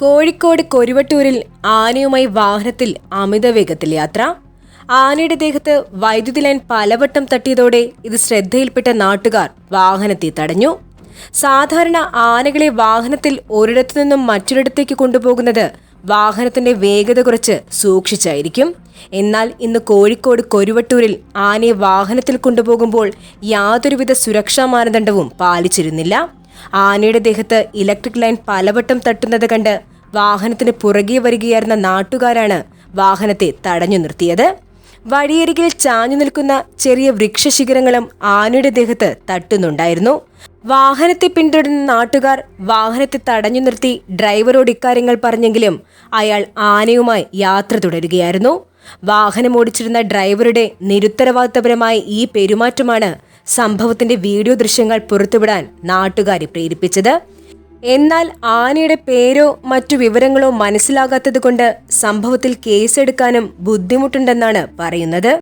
കോഴിക്കോട് കൊരുവട്ടൂരിൽ ആനയുമായി വാഹനത്തിൽ അമിത വേഗത്തിൽ യാത്ര. ആനയുടെ ദേഹത്ത് വൈദ്യുതി ലൈൻ പലവട്ടം തട്ടിയതോടെ ഇത് ശ്രദ്ധയിൽപ്പെട്ട നാട്ടുകാർ വാഹനത്തെ തടഞ്ഞു. സാധാരണ ആനകളെ വാഹനത്തിൽ ഒരിടത്തു നിന്നും മറ്റൊരിടത്തേക്ക് കൊണ്ടുപോകുന്നത് വാഹനത്തിന്റെ വേഗത കുറച്ച് സൂക്ഷിച്ചായിരിക്കും. എന്നാൽ ഇന്ന് കോഴിക്കോട് കൊരുവട്ടൂരിൽ ആനയെ വാഹനത്തിൽ കൊണ്ടുപോകുമ്പോൾ യാതൊരുവിധ സുരക്ഷാ മാനദണ്ഡവും പാലിച്ചിരുന്നില്ല. ആനയുടെ ദേഹത്ത് ഇലക്ട്രിക് ലൈൻ പലവട്ടം തട്ടുന്നത് കണ്ട് വാഹനത്തിന് പുറകെ വരികയായിരുന്ന നാട്ടുകാരാണ് വാഹനത്തെ തടഞ്ഞു നിർത്തിയത്. വഴിയരികിൽ ചാഞ്ഞു നിൽക്കുന്ന ചെറിയ വൃക്ഷശിഖരങ്ങളും ആനയുടെ ദേഹത്ത് തട്ടുന്നുണ്ടായിരുന്നു. വാഹനത്തെ പിന്തുടരുന്ന നാട്ടുകാർ വാഹനത്തെ തടഞ്ഞു നിർത്തി ഡ്രൈവറോട് ഇക്കാര്യങ്ങൾ പറഞ്ഞെങ്കിലും അയാൾ ആനയുമായി യാത്ര തുടരുകയായിരുന്നു. വാഹനം ഓടിച്ചിരുന്ന ഡ്രൈവറുടെ നിരുത്തരവാദിത്തപരമായ ഈ പെരുമാറ്റമാണ് സംഭവത്തിന്റെ വീഡിയോ ദൃശ്യങ്ങൾ പുറത്തുവിടാൻ നാട്ടുകാരെ പ്രേരിപ്പിച്ചത്. എന്നാൽ ആനയുടെ പേരോ മറ്റു വിവരങ്ങളോ മനസ്സിലാകാത്തതുകൊണ്ട് സംഭവത്തിൽ കേസെടുക്കാനും ബുദ്ധിമുട്ടുണ്ടെന്നാണ് പറയുന്നത്.